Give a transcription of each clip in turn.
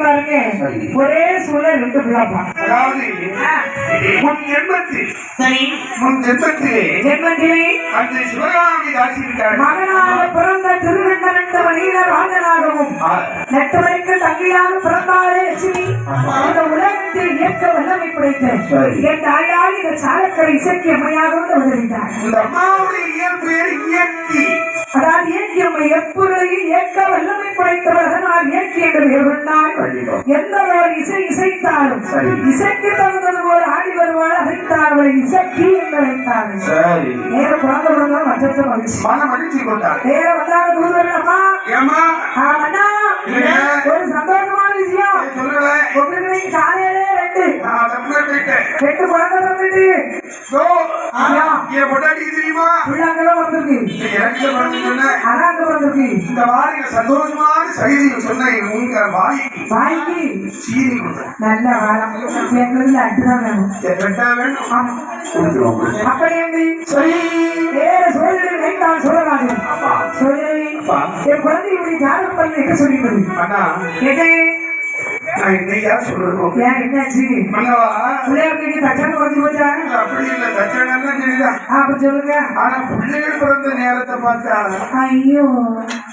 பாருங்க. ஒரே சூழல் ரெண்டு பிள்ளைப்பா அதாவது முன் ஜென்மத்தில் சரி. முன் ஜென்மத்திலே ஜென்மத்திலே அந்த சிவகாமி தாசி இருக்காள். மகனாக பிறந்த திருநண்ட வழியில ராஜனாகவும். நெட்டவரைக்கு தங்கையாக பிறந்தாரே லட்சுமி. இந்த உலகத்தில் இயக்க வல்லமை படைத்த என் தாயார் இந்த சாலக்கரை இசைக்கு அம்மையாக வருகிறார் அம்மாவுடைய இயற்பெயர் இயக்கி அதாவது எப்பொருளையும் இயக்க வல்லமை என்று கொண்டால் எந்த ஒரு இசை இசைத்தாலும் இசைக்கு தகுந்தது போல ஆடி வருவாள் அழைத்தார் அவளை இசக்கி என்று அழைத்தார்கள். நேர குழந்தை மற்ற மகிழ்ச்சி. மன மகிழ்ச்சி கொண்டாள் நேர வந்தாங்க தூதர்களப்பா ஏமா ஆமாண்ணா ஒரு சந்தோஷமான விஷயம். சொல்லுங்களேன் காலையிலே ரெண்டு. ரெண்டு குழந்தை வந்துட்டு ஆமா. என் பொண்டாட்டி தெரியுமா? பிள்ளைங்களும் வந்திருக்கு. எனக்கு சொன்ன அதாங்க வந்திருக்கு. இந்த வாரிக சந்தோஷமான செய்தி சொன்ன உங்க வாங்கி சீனி கொடுத்தேன். நல்ல வாழம் எங்களுக்கு வேணும். ரெண்டா வேணும். ஆமா கொடுத்துருவோம் அப்படி என்று சரி. வேற சொல்லலாது சூழ்நிலை என் குழந்தையுடைய ஜாதகம் பண்ணி என்ன சொல்லிடுது அண்ணா கேட்டே நான் இன்னைக்கா சொல்றோம் ஏன் என்னாச்சு? மன்னவா பிள்ளையாருக்கு தச்சான குறைஞ்சு போச்சா? அப்படி இல்ல. தச்சனெல்லாம் சரிதான். ஆ, அப்படி சொல்லுங்க. ஆனா பிள்ளைகள் பிறந்த நேரத்தை பார்த்தா ஐயோ.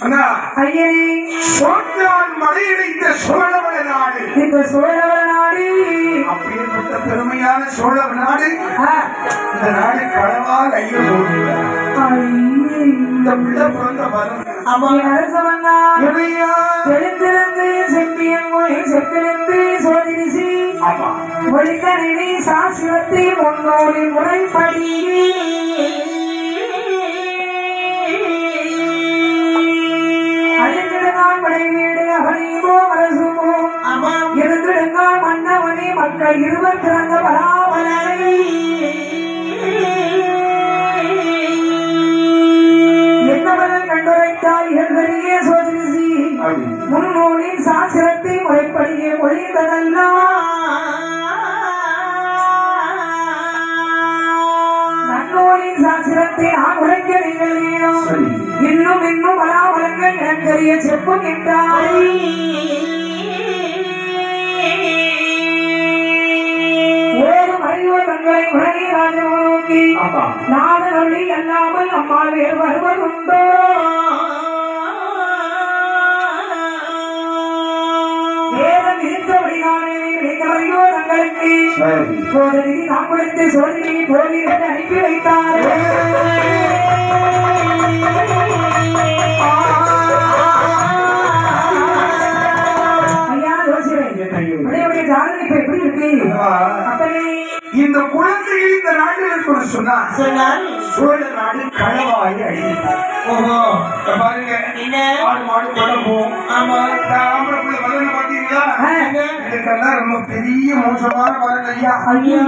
அண்ணா ஐயனே சோற்றால் மலையடைத்த சோழவள நாடு. இந்த சோழவர நாடு. அப்படிப்பட்ட பெருமையான சோழவ நாடு. இந்த நாடு களவால் ஐயோ ஐயே. இந்த பிள்ளை பிறந்த வரும் என் அரசவண்ணா, இறையா. எழுந்திருந்து செம்பியன் மொழி செப்பிலிருந்து சோதிரிசி. மொழிக்கணினி சாஸ்திரத்தை முன்னோடி முறைப்படி. அழிந்திடுங்கால் படை வீடு அவனையுமோ அரசுமோ இருந்திடுங்கால் மன்னவனே மக்கள் இருவர் பிறந்த பராமலனை சாஸ்திரத்தை முறைப்படியே மொழிந்ததெல்லாம் நன்னோரின் சாஸ்திரத்தை நான் உரைக்க நீங்கள். இன்னும் இன்னும் பலாபலங்கள் எனக்கறிய செப்பும் ஆமா நாதனொழி அல்லாமல் அம்மாள் வேறு வருவதுண்டோ? போது நிதி நாம் கொடுத்து சோதனையை என்று அனுப்பி வைத்தார். இந்த குழந்தையை இந்த நாட்டில் இருக்கணும் சொன்னா சொன்னால் சோழ நாடு களவாய் அழித்தார் ஓஹோ பாருங்க. ஆடு மாடு குழம்பும் ஆமா. இந்த ஆம்பளை பிள்ளை வரல பாத்தீங்களா? ஆ, இதுக்கெல்லாம் ரொம்ப பெரிய மோசமான வரல ஐயா. ஐயோ.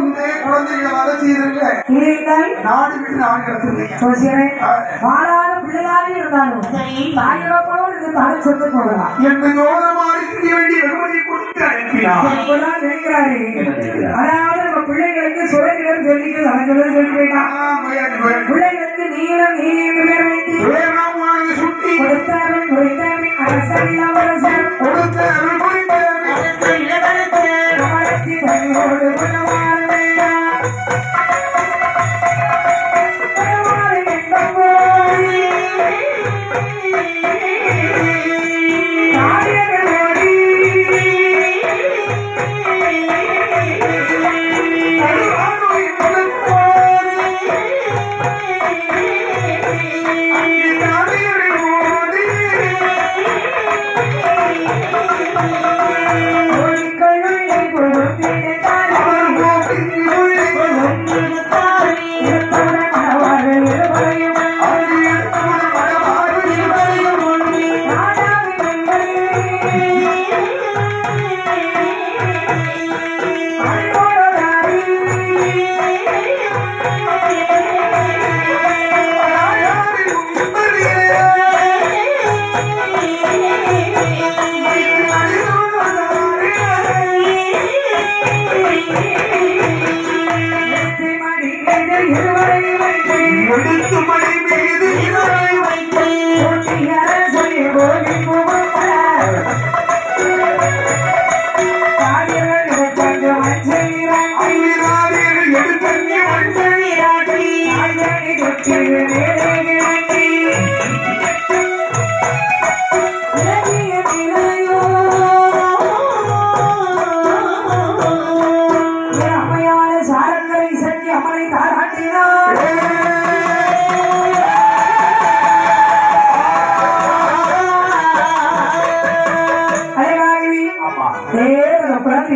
இந்த குழந்தைகளை வளர்ச்சிருங்க நீங்கள் நாடு விட்டு நாடு கிடத்துங்க பிள்ளையாக இருந்தாலும் சரி தாயோட இருந்து தாய் சொத்து போகலாம் எந்த யோகமாக இருக்க வேண்டிய வெகுமதி கொடுத்து அனுப்பினார் அப்பெல்லாம் நினைக்கிறாரு? அதாவது நம்ம பிள்ளைகளுக்கு சுரங்கிடம் சொல்லிட்டு அவங்களும் சொல்லி போயிட்டான் ஆ, போயாச்சு, போயாச்சு. பிள்ளைகளுக்கு நீளம் நீளம் சுட்டி கொடுத்தார்கள் குறைத்தார்கள் அரசன் அவரசர்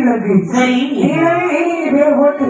தேவத குழந்தைகளுக்கு சரி நீலவே நீலி பேர் போட்டு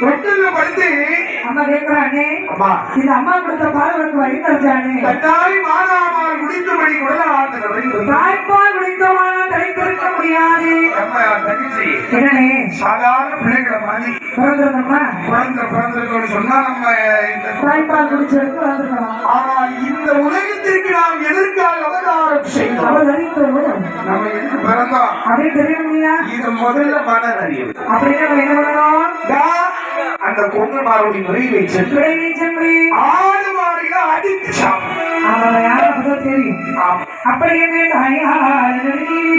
தொட்டில் படுத்து அம்மா கேட்கிறானே அம்மா. இந்த அம்மா கொடுத்த பால் உனக்கு வழி தரச்சானே முடிந்தபடி குடலாடுகிறது தாய்ப்பால் குடித்தமான தலைத்திருக்க முடியாது நம்ம தங்கச்சி. என்னனே சாதாரண பிள்ளைகளை மாதிரி. பிறந்திருந்தோம்னா பிறந்த பிறந்திருக்கோம்னு சொன்னா நம்ம இந்த தாய்ப்பால் குடிச்செடுத்து வந்திருக்கலாம் ஆனால் இந்த உலகத்திற்கு நாம் எதற்காக அவதாரம் செய்தோம்? நம்ம எதுக்கு பிறந்தோம்? அப்படின்னு தெரியணும்யா? இது முதல்ல மன அறிவு. அப்படின்னு நம்ம என்ன பண்ணணும் அந்த கொங்கு மாறுடைய முறையிலே சென்று ஆடு மாடுகளை அடித்து சாப்பிடும். யாரும் தெரியும் அப்படி என்ன?